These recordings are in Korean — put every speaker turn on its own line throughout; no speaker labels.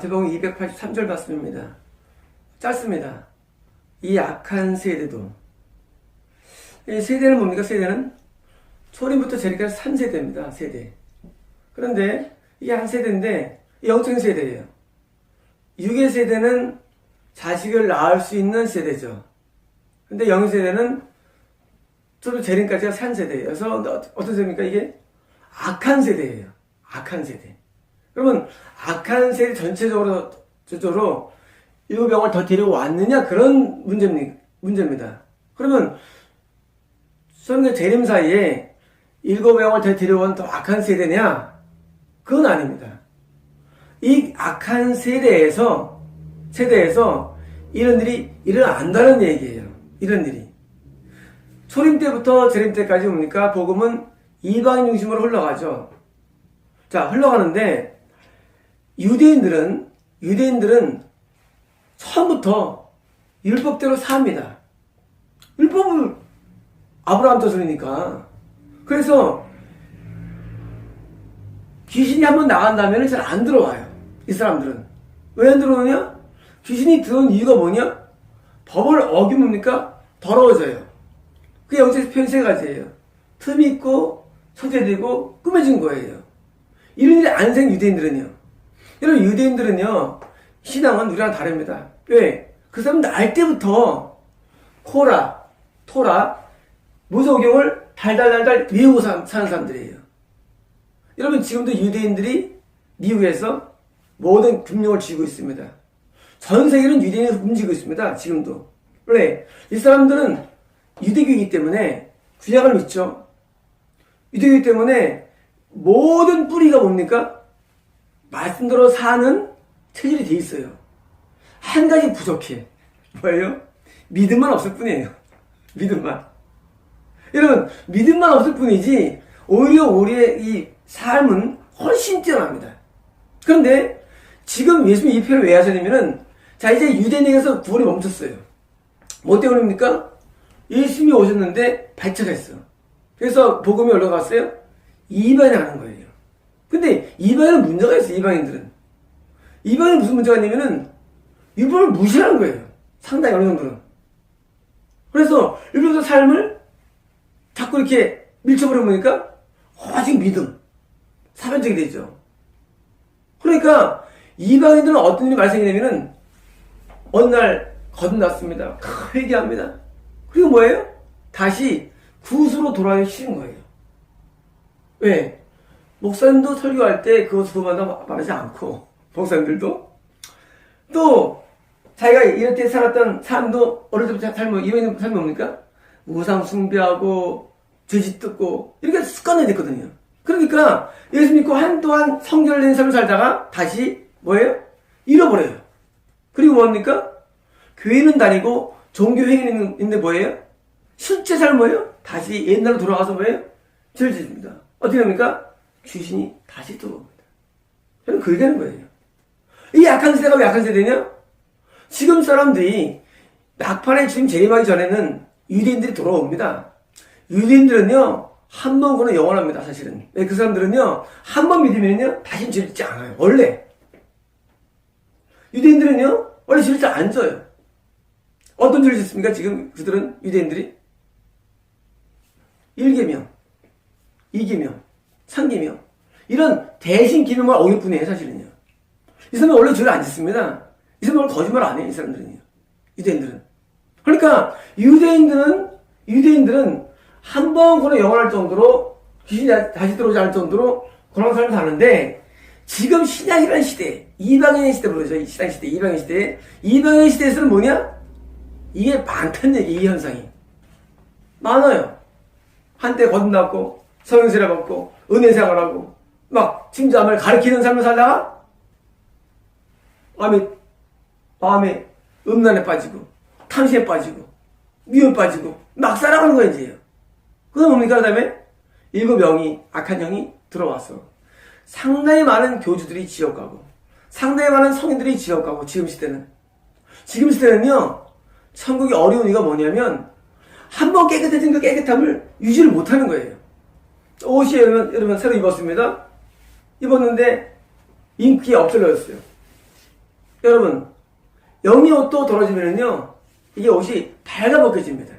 마태복음 283절 말씀입니다. 짧습니다. 이 악한 세대도. 이 세대는 뭡니까? 세대는 초림부터 제리까지 3세대입니다. 세대. 그런데 이게 한 세대인데 영적인 세대예요. 육의 세대는 자식을 낳을 수 있는 세대죠. 근데 영 세대는 저도 재림까지가 산 세대예요. 그래서 어떤 세대입니까? 이게 악한 세대예요. 악한 세대. 그러면 악한 세대 전체적으로 저쪽으로 일곱 명을 더 데려왔느냐 그런 문제입니다. 문제입니다. 그러면 성경 재림 사이에 일곱 명을 더 데려온 더 악한 세대냐? 그건 아닙니다. 이 악한 세대에서 세대에서 이런 일이 일어난다는 얘기예요. 이런 일이. 초림 때부터 재림 때까지 뭡니까? 복음은 이방인 중심으로 흘러가죠. 자, 흘러가는데 유대인들은 유대인들은 처음부터 율법대로 삽니다. 율법을 아브라함 터전이니까. 그래서 귀신이 한번 나간다면 잘 안 들어와요. 이 사람들은. 왜 안 들어오냐? 귀신이 들어온 이유가 뭐냐? 법을 어기뭡니까? 더러워져요. 그 영적 표현 세 가지예요. 틈이 있고, 소재되고, 꾸며진 거예요. 이런 일이 안 생 유대인들은요. 여러분, 유대인들은요, 신앙은 우리랑 다릅니다. 왜? 그 사람 날 때부터 코라, 토라, 무속경을 달달달달 외우고 사- 사는 사람들이에요. 여러분, 지금도 유대인들이 미국에서 모든 금융을 쥐고 있습니다. 전 세계는 유대인이 움직이고 있습니다. 지금도. 왜? 이 사람들은 유대교이기 때문에 구약을 믿죠. 유대교이기 때문에 모든 뿌리가 뭡니까? 말씀대로 사는 체질이 돼 있어요. 한 가지 부족해. 뭐예요? 믿음만 없을 뿐이에요. 믿음만. 여러분, 믿음만 없을 뿐이지, 오히려 우리의 이 삶은 훨씬 뛰어납니다. 그런데, 지금 예수님 이 표를 왜 하셨냐면은, 자, 이제 유대인에게서 구원이 멈췄어요. 뭐 때문입니까? 예수님이 오셨는데 발차했어. 그래서 복음이 올라갔어요? 이방에 하는 거예요. 근데 이방에는 문제가 있어요, 이방인들은. 이방에 무슨 문제가 있냐면은, 율법을 무시하는 거예요. 상당히 어느 정도는. 그래서 율법의 삶을 자꾸 이렇게 밀쳐버려 보니까 오직 믿음, 사변적이 되죠. 그러니까 이방인들은 어떤 일이 발생되냐면은 어느 날 거듭났습니다. 회개합니다. 그리고 뭐예요? 다시 구수로 돌아가기 싫은 거예요. 왜? 목사님도 설교할 때 그것 그만다 말하지 않고 목사님들도 또 자기가 때 살았던 삶도 어릴 때부터 삶을 이런 삶이 뭡니까? 우상 숭배하고 죄짓 듣고 이렇게 습관이 됐거든요. 그러니까 예수 믿고 한동안 성결을 낸 삶을 살다가 다시 뭐예요? 잃어버려요. 그리고 뭡니까? 교회는 다니고 종교 행위는 있는데 뭐예요? 실제 삶 뭐예요? 다시 옛날로 돌아가서 뭐예요? 죄를 짓습니다. 어떻게 됩니까? 귀신이 다시 들어옵니다. 저는 그게 되는 거예요. 이 약한 세대가 왜 약한 세대냐? 지금 사람들이 막판에 지금 재림하기 전에는 유대인들이 돌아옵니다. 유대인들은요, 한번 구는 영원합니다, 사실은. 왜그 사람들은요, 한 번 믿으면요, 다시 죄 짓지 않아요. 원래. 유대인들은요, 원래 죄를 안 져요. 어떤 죄를 짓습니까? 지금 그들은, 유대인들이? 1계명, 2계명, 3계명. 이런 대신 기명을 어길 뿐이에요, 사실은요. 이 사람은 원래 죄를 안 짓습니다. 이 사람은 거짓말 안 해요, 이 사람들은요. 유대인들은. 그러니까, 유대인들은, 유대인들은 한번 그런 영원할 정도로 귀신이 다시 들어오지 않을 정도로 그런 삶을 사는데, 지금 신약이라는 시대, 이방인의 시대 부르죠. 이 신약 시대, 이방인 시대. 이방인 시대에서는 뭐냐? 이게 많다는 얘기, 이 현상이. 많아요. 한때 거듭났고, 성형세례 받고, 은혜 생활하고, 막, 침잠을 가리키는 삶을 살다가, 마음에, 마음에 음란에 빠지고, 탕시에 빠지고, 미움에 빠지고, 막 살아가는 거야, 이제. 그게 뭡니까? 그 다음에, 일곱 영이, 악한 영이 들어와서, 상당히 많은 교주들이 지옥 가고, 상당히 많은 성인들이 지옥 가고, 지금 시대는. 지금 시대는요, 천국이 어려운 이유가 뭐냐면, 한 번 깨끗해진 그 깨끗함을 유지를 못 하는 거예요. 옷이 여러분, 여러분 새로 입었습니다. 입었는데, 인기가 없어졌어요. 여러분, 영이 옷도 더러지면은요, 이게 옷이 발가벗겨집니다.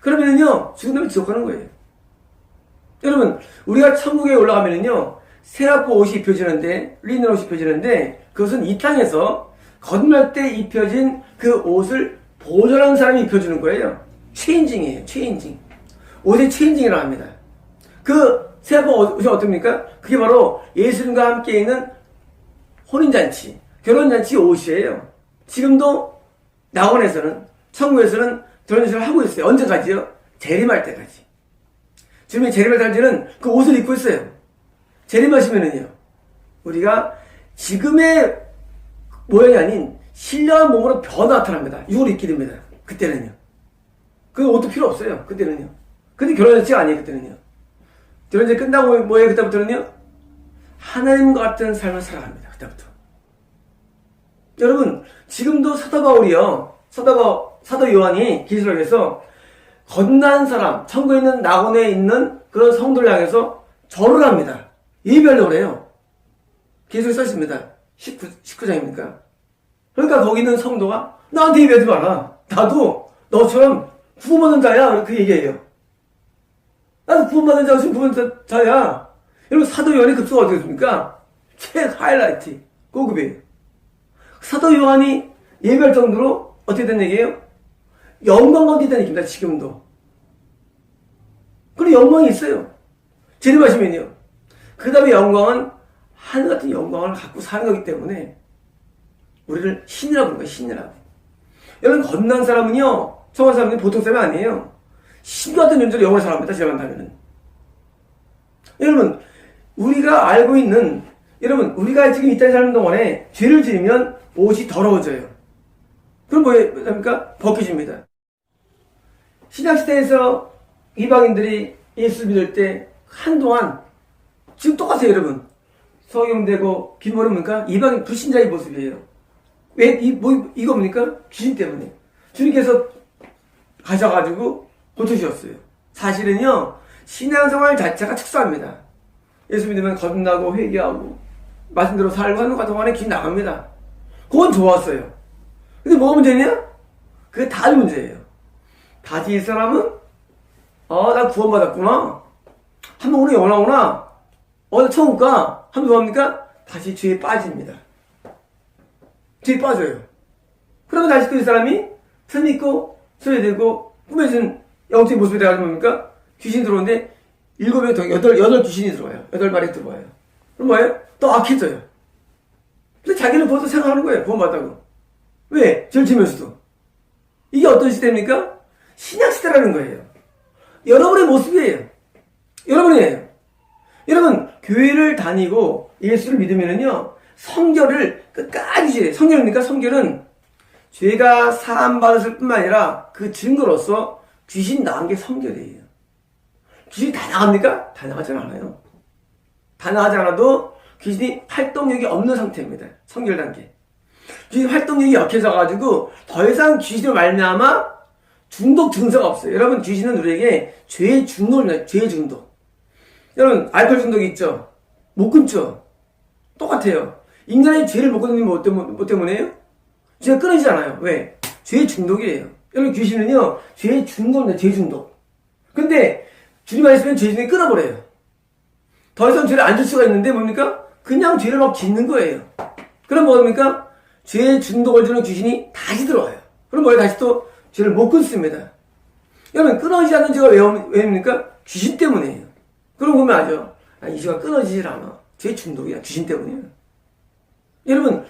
그러면은요, 죽은 다음에 지옥 가는 거예요. 여러분, 우리가 천국에 올라가면은요, 새하고 옷이 입혀지는데, 리는 옷이 입혀지는데, 그것은 이 땅에서 건널 때 입혀진 그 옷을 보존한 사람이 입혀주는 거예요. 체인징이에요, 체인징. 옷의 체인징이라고 합니다. 그 새하고 옷이 어떻습니까? 그게 바로 예수님과 함께 있는 혼인잔치, 결혼잔치 옷이에요. 지금도 낙원에서는, 천국에서는 결혼잔치를 하고 있어요. 언제까지요? 재림할 때까지. 지금 재림할 때까지는 그 옷을 입고 있어요. 재림하시면은요, 우리가 지금의 모양이 아닌 신령한 몸으로 변화 나타납니다. 육을 입게 됩니다. 그때는요. 그 옷도 필요 없어요. 그때는요. 근데 결혼잔치가 아니에요. 그때는요. 결혼잔치 끝나고 뭐예요? 그때부터는요. 하나님과 같은 삶을 살아갑니다. 그때부터. 여러분, 지금도 사도 바울이요. 사도, 바- 사도 요한이 기술에서 건난 사람, 천국에 있는 낙원에 있는 그런 성도를 향해서 절을 합니다. 예배하려고 그래요. 기술에 써있습니다. 19, 19장입니까? 그러니까 거기 있는 성도가 나한테 예배하지 마라. 나도 너처럼 구원받은 자야. 그렇게 얘기해요. 나도 구원받은 지금 구원받은 자야. 여러분, 사도 요한의 급수가 어떻게 됐습니까? 최 하이라이트. 고급이에요. 사도 요한이 예배할 정도로 어떻게 된 얘기예요? 영광 있다는 얘기입니다, 지금도. 그런 영광이 있어요. 재림하시면요. 그 다음에 영광은 하늘 같은 영광을 갖고 사는 거기 때문에 우리를 신이라고 부르는 거예요, 신이라고. 여러분, 건난 사람은요, 청한 사람은 보통 사람이 아니에요. 신 같은 존재로 영원히 살아갑니다, 재림한다면은. 여러분, 우리가 알고 있는, 여러분, 우리가 지금 이 땅에 사는 동안에 죄를 지으면 옷이 더러워져요. 그럼 뭐입니까? 벗겨집니다. 신약시대에서 이방인들이 예수 믿을 때 한동안 지금 똑같아요, 여러분. 서경되고 빈머리 뭡니까? 이방인 불신자의 모습이에요. 왜, 이, 뭐, 이거 뭡니까? 귀신 때문에. 주님께서 가셔가지고 고쳐주셨어요. 사실은요, 신앙생활 자체가 특수합니다. 예수 믿으면 거듭나고 회개하고, 말씀대로 살고 하는 것 동안에 귀신 나갑니다. 그건 좋았어요. 근데 뭐가 문제냐? 그게 다 문제예요. 다시 이 사람은, 어, 나 구원받았구나. 한번 오늘 영원하구나. 어, 나 천국 가. 하면 뭐합니까? 다시 죄에 빠집니다. 죄에 빠져요. 그러면 다시 또 이 사람이 선 믿고, 소외되고, 꾸며진 영적인 모습이 돼가지고 뭡니까? 귀신 들어오는데, 일곱 명 더, 여덟, 여덟 귀신이 들어와요. 여덟 마리 들어와요. 그럼 뭐예요? 또 악해져요. 근데 자기는 벌써 생각하는 거예요. 구원받다고. 왜? 죄를 지면서도. 이게 어떤 시대입니까? 신약 시대라는 거예요. 여러분의 모습이에요. 여러분이에요. 여러분, 교회를 다니고 예수를 믿으면은요, 성결을 끝까지 지어요. 성결입니까? 성결은 죄가 사함받았을 뿐만 아니라 그 증거로서 귀신 나간 게 성결이에요. 귀신이 다 나갑니까? 다 나가지 않아요. 다 나가지 않아도 귀신이 활동력이 없는 상태입니다. 성결 단계. 귀신 활동력이 약해져가지고 더 이상 귀신을 말미암아 중독 증세가 없어요. 여러분 귀신은 우리에게 죄의 중독을. 죄의 중독. 여러분 알코올 중독이 있죠. 못 끊죠. 똑같아요. 인간의 죄를 못 끊는 뭐 때문에, 뭐 때문에요? 죄가 끊이지 않아요. 왜? 죄의 중독이에요. 여러분 귀신은요 죄의 중독입니다. 죄 중독. 근데 주님 안에 있으면 죄 중독이 끊어버려요. 더 이상 죄를 안 줄 수가 있는데 뭡니까? 그냥 죄를 막 짓는 거예요. 그럼 뭡니까? 죄의 중독을 주는 귀신이 다시 들어와요. 그럼 뭐예요? 다시 또 죄를 못 끊습니다. 여러분 끊어지지 않는 죄가 왜, 옵- 왜입니까? 귀신 때문이에요. 그럼 보면 알죠? 아, 이 죄가 끊어지질 않아. 죄 중독이야. 귀신 때문이에요. 여러분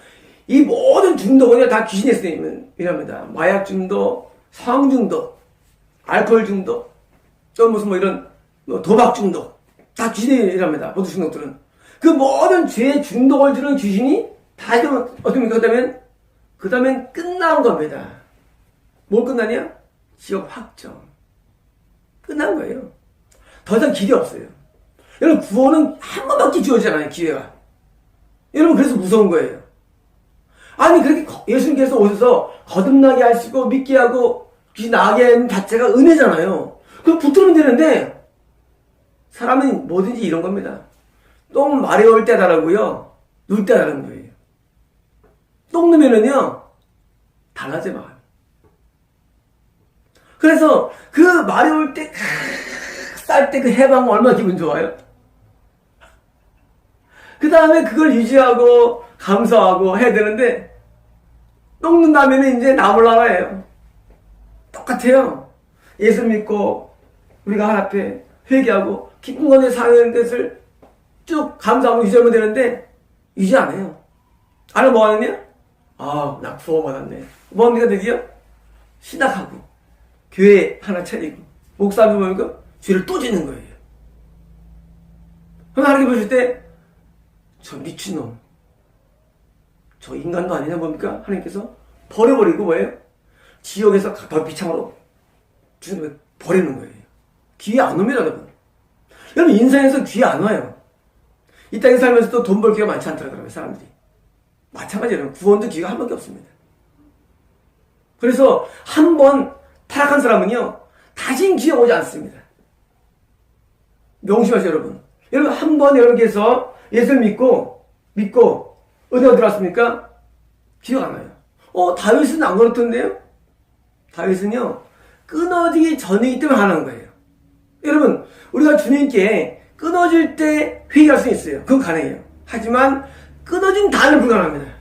이 모든 중독은 다 귀신에서 일합니다. 마약 중독, 성 중독, 알코올 중독, 또 무슨 뭐 이런 뭐 도박 중독 다 귀신이 일합니다. 모든 중독들은 그 모든 죄의 중독을 주는 귀신이 다 이러면 어떻게 합니까? 그다음엔 그다음엔 끝난 겁니다. 뭘 끝나냐? 지옥 확정. 끝난 거예요. 더 이상 길이 없어요. 여러분 구원은 한 번밖에 주어지잖아요. 기회가. 여러분 그래서 무서운 거예요. 아니 그렇게 거- 예수님께서 오셔서 거듭나게 하시고 믿게 하고 귀신 나게 하는 자체가 은혜잖아요. 그럼 붙들면 되는데 사람은 뭐든지 이런 겁니다. 똥 마려울 때다라고요. 눌 때다라는 거예요. 똥 누면은요, 달라져, 마음이. 그래서 그올 때, 쌀 때 그 해방 얼마나 기분 좋아요? 그 다음에 그걸 유지하고, 감사하고 해야 되는데, 똥 눈다면 이제 나몰라라예요. 똑같아요. 예수 믿고, 우리가 하나 앞에 회개하고, 기쁜 건데 사는 것을 쭉 감사하고 유지하면 되는데, 유지 안 해요. 안에 뭐 하느냐? 아, 나 구원받았네. 뭐 합니까, 드디어? 신학하고, 교회 하나 차리고, 목사님 보니까 죄를 또 짓는 거예요. 그럼 하나님 보실 때, 저 미친놈. 저 인간도 아니냐 뭡니까? 하나님께서 버려버리고 뭐예요? 지옥에서 더 비참으로 주님을 버리는 거예요. 귀에 안 옵니다, 여러분. 여러분, 인생에서 귀에 안 와요. 이 땅에 살면서도 돈 벌 기회가 많지 않더라고요, 사람들이. 마찬가지로 구원도 기회가 한 번밖에 없습니다. 그래서 한 번 타락한 사람은요, 다신 기회 오지 않습니다. 명심하세요, 여러분. 여러분, 한 번 여러분께서 예수를 믿고, 믿고, 은혜가 들어왔습니까? 기억 안 나요. 어, 다윗은 안 그렇던데요? 다윗은요, 끊어지기 전이기 때문에 하는 거예요. 여러분, 우리가 주님께 끊어질 때 회개할 수 있어요. 그건 가능해요. 하지만, 끊어진 다음에 불가능합니다.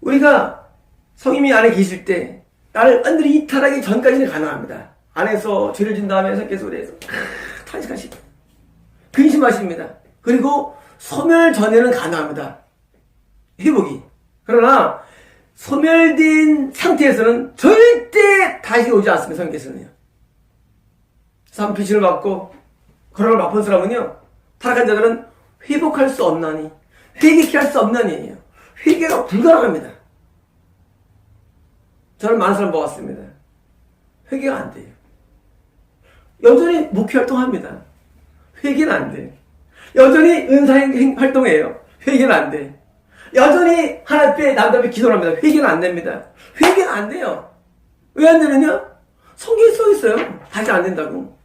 우리가 성님이 안에 계실 때, 나를 완전히 이탈하기 전까지는 가능합니다. 안에서 죄를 진 다음에 성께서그래서 탄식하시고, 근심하십니다. 그리고 소멸 전에는 가능합니다. 회복이. 그러나 소멸된 상태에서는 절대 다시 오지 않습니다. 성께서는요. 산피신을 받고 그런을 맛본 사람은요. 타락한 자들은 회복할 수 없나니 회개케 할 수 없나니에요. 회개가 불가능합니다. 저는 많은 사람 보았습니다. 회개가 안 돼요. 여전히 목회 활동합니다. 회개는 안 돼. 여전히 은사 행 활동해요. 회개는 안 돼. 여전히 하나님 앞에 남들 앞에 기도를 합니다. 회개는 안 됩니다. 회개는 안 돼요. 왜 안 되느냐? 성경에 써 있어요. 다시 안 된다고.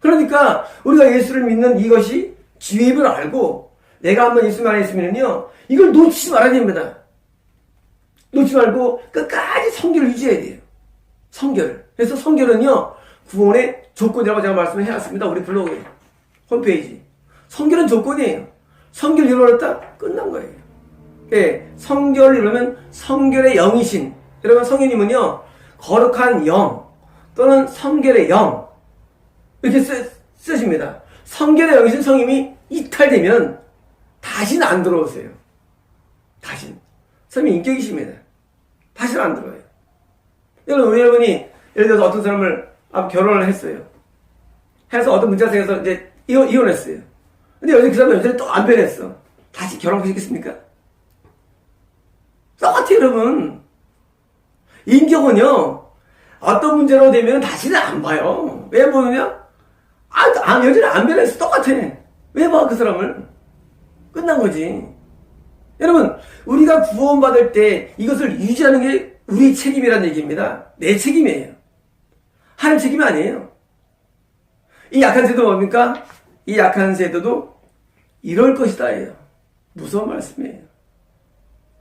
그러니까 우리가 예수를 믿는 이것이 지혜입을 알고 내가 한번 예수 안에 있으면요 이걸 놓치지 말아야 됩니다. 놓지 말고 끝까지 성결을 유지해야 돼요. 성결을. 그래서 성결은요 구원의 조건이라고 제가 말씀을 해왔습니다. 우리 블로그에 홈페이지. 성결은 조건이에요. 성결 이루어졌다 끝난 거예요. 예, 성결을 이루면 성결의 영이신. 여러분 성령님은요 거룩한 영 또는 성결의 영 이렇게 쓰, 쓰십니다. 성결의 영이신 성님이 이탈되면 다시는 안 들어오세요. 다시는. 성님이 인격이십니다. 다시는 안 들어와요. 여러분, 여러분이 예를 들어서 어떤 사람을 아, 결혼을 했어요. 해서 어떤 문제가 생겨서 이제 이혼, 이혼했어요. 근데 여전히 그 사람은 여전히 또 안 변했어. 다시 결혼하고 싶겠습니까? 똑같아요, 여러분. 인격은요, 어떤 문제로 되면 다시는 안 봐요. 왜 보느냐? 아, 아 여전히 안 변했어. 똑같아. 왜 봐, 그 사람을? 끝난 거지. 여러분, 우리가 구원받을 때 이것을 유지하는 게 우리 책임이라는 얘기입니다. 내 책임이에요. 하나님 책임이 아니에요. 이 약한 세도 뭡니까? 이 약한 세도도 이럴 것이다 예요. 무서운 말씀이에요.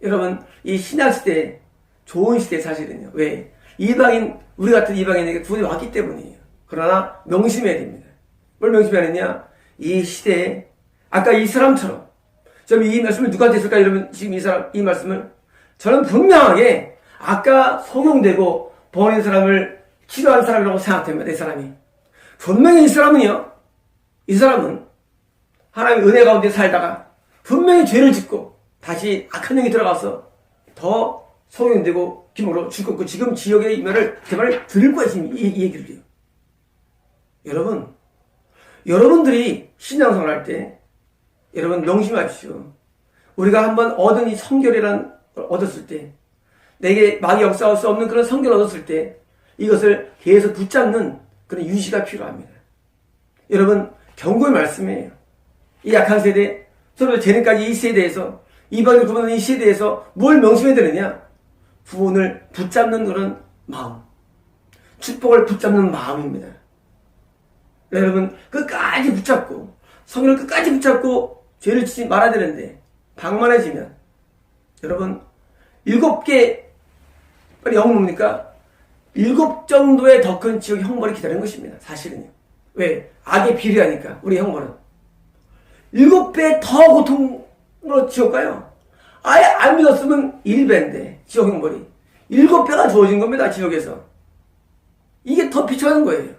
여러분, 이 신약시대, 좋은 시대 사실은요. 왜? 이방인, 우리 같은 이방인에게 구원이 왔기 때문이에요. 그러나 명심해야 됩니다. 뭘 명심해야 하느냐? 이 시대에, 아까 이 사람처럼, 저는 이 말씀을 누구한테 했을까? 이러면 지금 이 사람, 이 말씀을 저는 분명하게 아까 소경되고 버린 사람을 치료한 사람이라고 생각됩니다. 이 사람이. 분명히 이 사람은요, 이 사람은 하나님의 은혜 가운데 살다가 분명히 죄를 짓고 다시 악한 영이 들어가서 더 소경되고 기으로 죽었고 지금 지역의 이면을 제발 들을 거야 지금 이, 이 얘기를 해요. 여러분, 여러분들이 신앙생활 할 때 여러분 명심하십시오. 우리가 한번 얻은 이 성결이란 걸 얻었을 때 내게 마귀 역사할 수 없는 그런 성결을 얻었을 때 이것을 계속 붙잡는 그런 유지가 필요합니다. 여러분 경고의 말씀이에요. 이 약한 세대 서로 재능까지 이 세대에서 이방을 구분하는 이 세대에서 뭘 명심해야 되느냐? 구원을 붙잡는 그런 마음. 축복을 붙잡는 마음입니다. 여러분 끝까지 붙잡고 성경을 끝까지 붙잡고 죄를 짓지 말아야 되는데 방만해지면 여러분, 일곱 개, 빨리 영어 뭡니까? 일곱 정도의 더 큰 지옥 형벌이 기다리는 것입니다. 사실은요. 왜? 악에 비례하니까, 우리 형벌은. 일곱 배 더 고통으로 지옥 가요. 아예 안 믿었으면 1배인데, 지옥 형벌이. 일곱 배가 주어진 겁니다, 지옥에서. 이게 더 비춰가는 거예요.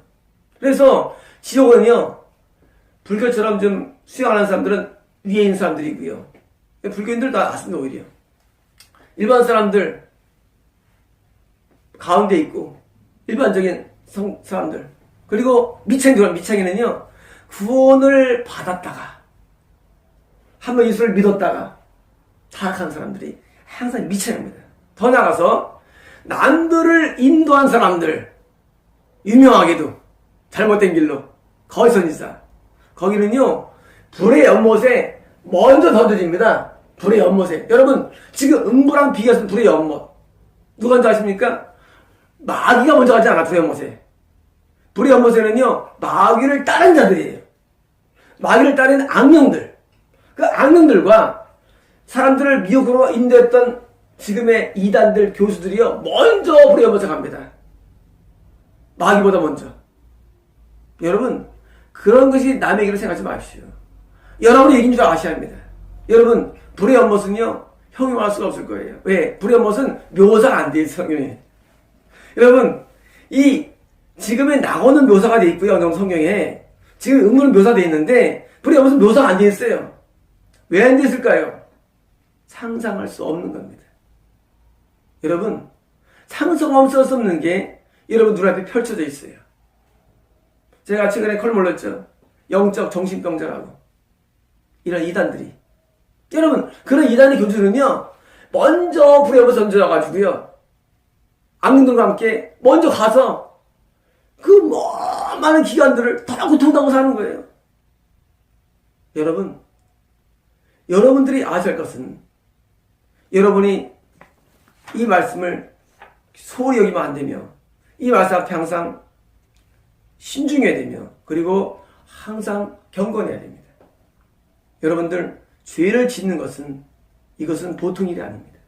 그래서 지옥은요, 불교처럼 좀 수행하는 사람들은 위에 있는 사람들이고요. 불교인들 다 낫습니다, 오히려. 일반 사람들 가운데 있고, 일반적인 성, 사람들. 그리고 미창들, 미창이는요, 구원을 받았다가, 한 번 예수를 믿었다가, 타락한 사람들이 항상 미창입니다. 더 나가서, 남들을 인도한 사람들, 유명하게도, 잘못된 길로, 거기선지사. 거기는요, 불의 연못에 먼저 던져집니다. 불의 연못에. 여러분, 지금 음부랑 비교해서 불의 연못. 누가 먼저 아십니까? 마귀가 먼저 가지 않아, 불의 연못에. 불의 연못에는요, 마귀를 따른 자들이에요. 마귀를 따른 악령들. 그 악령들과 사람들을 미혹으로 인도했던 지금의 이단들, 교수들이요, 먼저 불의 연못에 갑니다. 마귀보다 먼저. 여러분, 그런 것이 남의 길을 생각하지 마십시오. 여러분의 얘기인 줄 아셔야 합니다. 여러분, 불의 연못은요, 형용할 수가 없을 거예요. 왜? 불의 연못은 묘사가 안돼 있어요. 여러분, 이, 지금의 낙원은 묘사가 돼 있고요, 성경에. 지금 음문은 묘사돼 있는데, 불의 연못은 묘사가 안 돼 있어요. 왜안돼 있을까요? 상상할 수 없는 겁니다. 여러분, 상상할 수 없는 게 여러분 눈앞에 펼쳐져 있어요. 제가 최근에 컬 몰랐죠? 영적 정신병자라고. 이런 이단들이. 여러분, 그런 이단의 교주는요, 먼저 업어 던져가지고요, 악령들과 함께 먼저 가서 그 많은 기관들을 다 고통당하고 사는 거예요. 여러분, 여러분들이 아셔야 할 것은 여러분이 이 말씀을 소홀히 여기면 안 되며 이 말씀 앞에 항상 신중해야 되며 그리고 항상 경건해야 됩니다. 여러분들 죄를 짓는 것은 이것은 보통 일이 아닙니다.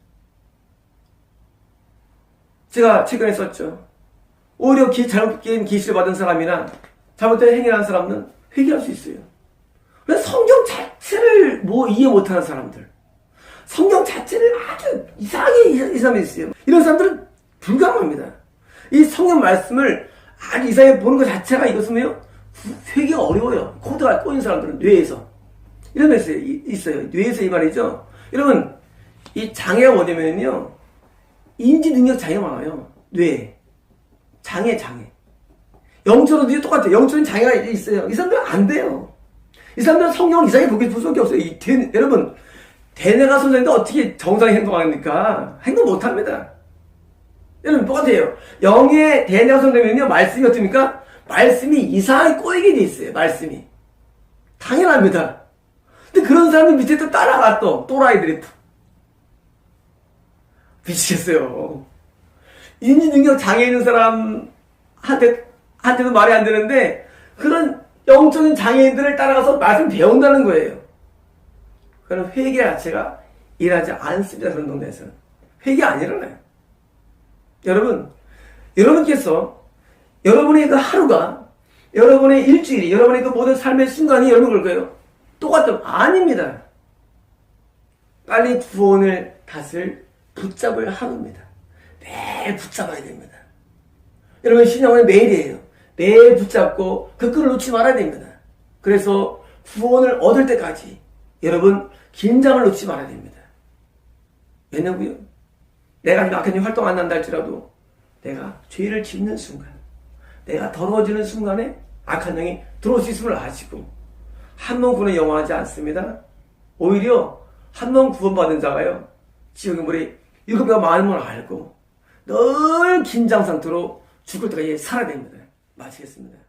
제가 최근에 썼죠. 오히려 기, 잘못된 계시를 받은 사람이나 잘못된 행위를 한 사람은 회개할 수 있어요. 성경 자체를 뭐 이해 못하는 사람들, 성경 자체를 아주 이상하게 있어요. 이런 사람들은 불가능합니다. 이 성경 말씀을 아주 이상하게 보는 것 자체가 이것은요 회개가 어려워요. 코드가 꼬인 사람들은 뇌에서 이런 게 있어요. 있어요. 뇌에서 이 말이죠. 여러분 이 장애가 뭐냐면요 인지 능력 장애가 많아요. 뇌 장애 장애 영적으로도 똑같아요. 영적인 장애가 있어요. 이 사람들은 안 돼요. 이 사람들은 성경을 이상하게 보게 볼 수밖에 없어요. 이 대, 여러분 대뇌가 선생인데 어떻게 정상에 행동합니까? 행동 못 합니다. 여러분 똑같아요. 영의 대뇌가 선생님은요 말씀이 어떻습니까? 말씀이 이상하게 꼬이게 돼 있어요. 말씀이 당연합니다. 근데 그런 사람들 밑에 또 따라가 또 또라이들이 또 미치겠어요. 인지 능력 장애 있는 사람한테 한테도 말이 안 되는데 그런 영적인 장애인들을 따라가서 말씀 배운다는 거예요. 그런 회개 자체가 일하지 않습니다. 그런 동네에서는 회개 안 일어나요. 여러분, 여러분께서 여러분의 그 하루가 여러분의 일주일이 여러분의 그 모든 삶의 순간이 여러분 거예요. 똑같은 아닙니다. 빨리 구원을 탓을 붙잡을 하루입니다. 매일 붙잡아야 됩니다. 여러분 신앙은 매일이에요. 매일 붙잡고 그 끈을 놓지 말아야 됩니다. 그래서 구원을 얻을 때까지 여러분 긴장을 놓지 말아야 됩니다. 왜냐고요? 내가 악한 활동 안 한다 할지라도 내가 죄를 짓는 순간 내가 더러워지는 순간에 악한 영이 들어올 수 있음을 아시고 한 번 구원에 영원하지 않습니다. 오히려 한 번 구원받은 자가요. 지옥의 물이 일곱 배가 많은 걸 알고 늘 긴장 상태로 죽을 때까지 살아야 됩니다. 마치겠습니다.